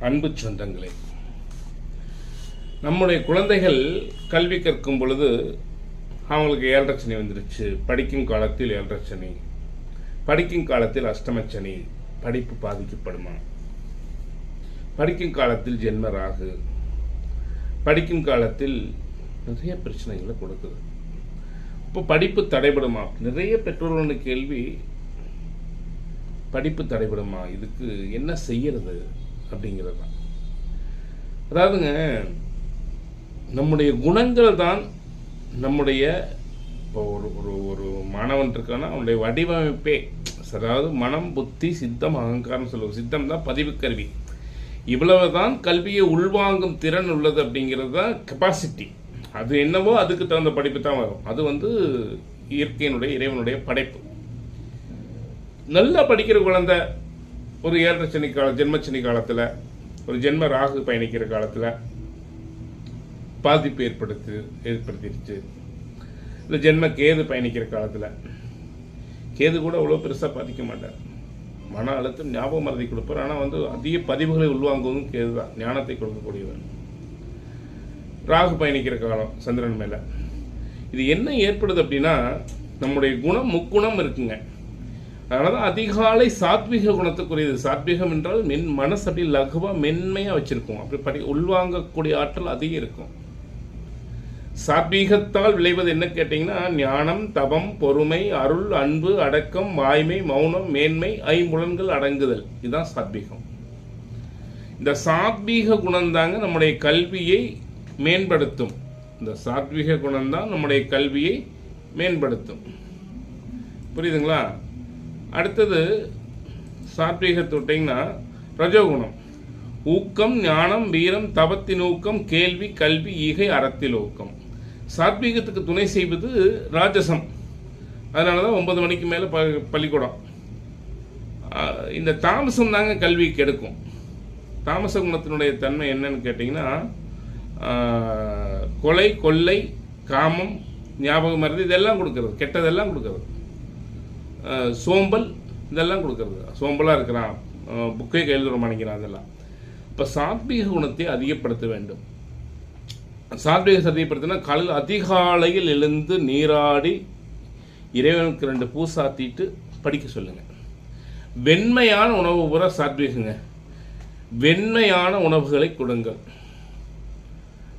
அன்பு சொந்தங்களே நம்முடைய குழந்தைகள் கல்வி கற்கும் பொழுது அவங்களுக்கு ஏழரை சனி வந்துருச்சு. படிக்கும் காலத்தில் ஏழரை சனி படிக்கும் காலத்தில் அஷ்டமச்சனி படிப்பு பாதிக்கப்படுமா? படிக்கும் காலத்தில் ஜென்ம ராகு படிக்கும் காலத்தில் நிறைய பிரச்சனைகளை கொடுக்குது. இப்போ படிப்பு தடைபடுமா? நிறைய பெற்றோர்களோட கேள்வி படிப்பு தடைபடுமா? இதுக்கு என்ன செய்யறது? அப்படிங்கிறது தான் அதாவதுங்க நம்முடைய குணங்கள் தான் நம்முடைய இப்போ ஒரு ஒரு ஒரு மாணவன் இருக்கான்னா அவனுடைய வடிவமைப்பே. அதாவது மனம் புத்தி சித்தம் அகங்காரம் சொல்லுவோம். சித்தம் தான் பதிவு கருவி. இவ்வளவு தான் கல்வியை உள்வாங்கும் திறன் உள்ளது அப்படிங்கிறது தான் கெப்பாசிட்டி அது என்னவோ அதுக்கு தகுந்த படிப்பு தான் வரும். அது வந்து இயற்கையினுடைய இறைவனுடைய படைப்பு. நல்லா படிக்கிற குழந்தை ஒரு ஏழரை சனி கால ஜென்மச்சனி காலத்தில் ஒரு ஜென்ம ராகு பயணிக்கிற காலத்தில் பாதிப்பு ஏற்படுத்து ஏற்படுத்திடுச்சு இந்த ஜென்ம கேது பயணிக்கிற காலத்தில். கேது கூட அவ்வளோ பெருசாக பாதிக்க மாட்டார். மன அழுத்தம் ஞாபகம் மறதி கொடுப்பார். ஆனால் வந்து அதிக பதிவுகளை உள்வாங்குவதும் கேது தான் ஞானத்தை கொடுக்கக்கூடியவர். ராகு பயணிக்கிற காலம் சந்திரன் மேலே. இது என்ன ஏற்படுது அப்படின்னா நம்முடைய குணம் முக்குணம் இருக்குங்க. அதனால் தான் அதிகாலை சாத்விக குணத்துக்குரியது. சாத்விகம் என்றால் மென் மனசு அப்படி லகுவாக மென்மையாக வச்சுருக்கும். அப்படி படி உள்வாங்கக்கூடிய ஆற்றல் அதிகம் இருக்கும். சாத்வீகத்தால் விளைவது என்ன கேட்டிங்கன்னா ஞானம் தபம் பொறுமை அருள் அன்பு அடக்கம் வாய்மை மௌனம் மேன்மை ஐம்புலன்கள் அடங்குதல். இதுதான் சாத்வீகம். இந்த சாத்வீக குணம்தாங்க நம்முடைய கல்வியை மேம்படுத்தும். இந்த சாத்வீக குணம்தான் நம்முடைய கல்வியை மேம்படுத்தும். புரியுதுங்களா? அடுத்தது சாத்வீகத்தை விட்டிங்கன்னா ரஜோகுணம். ஊக்கம் ஞானம் வீரம் தபத்தின் ஊக்கம் கேள்வி கல்வி ஈகை அறத்தில் ஊக்கம். சாத்வீகத்துக்கு துணை செய்வது ராஜசம். அதனால தான் ஒன்பது மணிக்கு மேலே ப பள்ளிக்கூடம். இந்த தாமசம் தாங்க கல்வி கெடுக்கும் தாமச குணத்தினுடைய தன்மை என்னன்னு கேட்டிங்கன்னா கொலை கொள்ளை காமம் ஞாபகம் மருந்து இதெல்லாம் கொடுக்கறது. கெட்டதெல்லாம் கொடுக்கறது. சோம்பல் இதெல்லாம் கொடுக்கறது. சோம்பலாக இருக்கிறான். புக்கை கையில் தர மாட்டேங்கிறான் அதெல்லாம் இப்போ சாத்வீக குணத்தை அதிகப்படுத்த வேண்டும். சாத்வீக அதிகப்படுத்தினா காலையில் அதிகாலையில் எழுந்து நீராடி இறைவனுக்கு ரெண்டு பூ சாத்திட்டு படிக்க சொல்லுங்கள் வெண்மையான உணவு பூரா சாத்வீகங்க. வெண்மையான உணவுகளை கொடுங்கள்.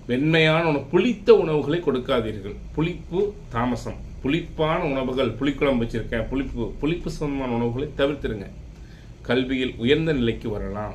வெண்மையான உணவு புளித்த உணவுகளை கொடுக்காதீர்கள். புளிப்பு தாமசம். புளிப்பான உணவுகள் புளிக்குழம்பு வச்சிருக்கேன். புளிப்பு புளிப்பு சமமான உணவுகளை தவிர்த்துருங்க கல்வியில் உயர்ந்த நிலைக்கு வரலாம்.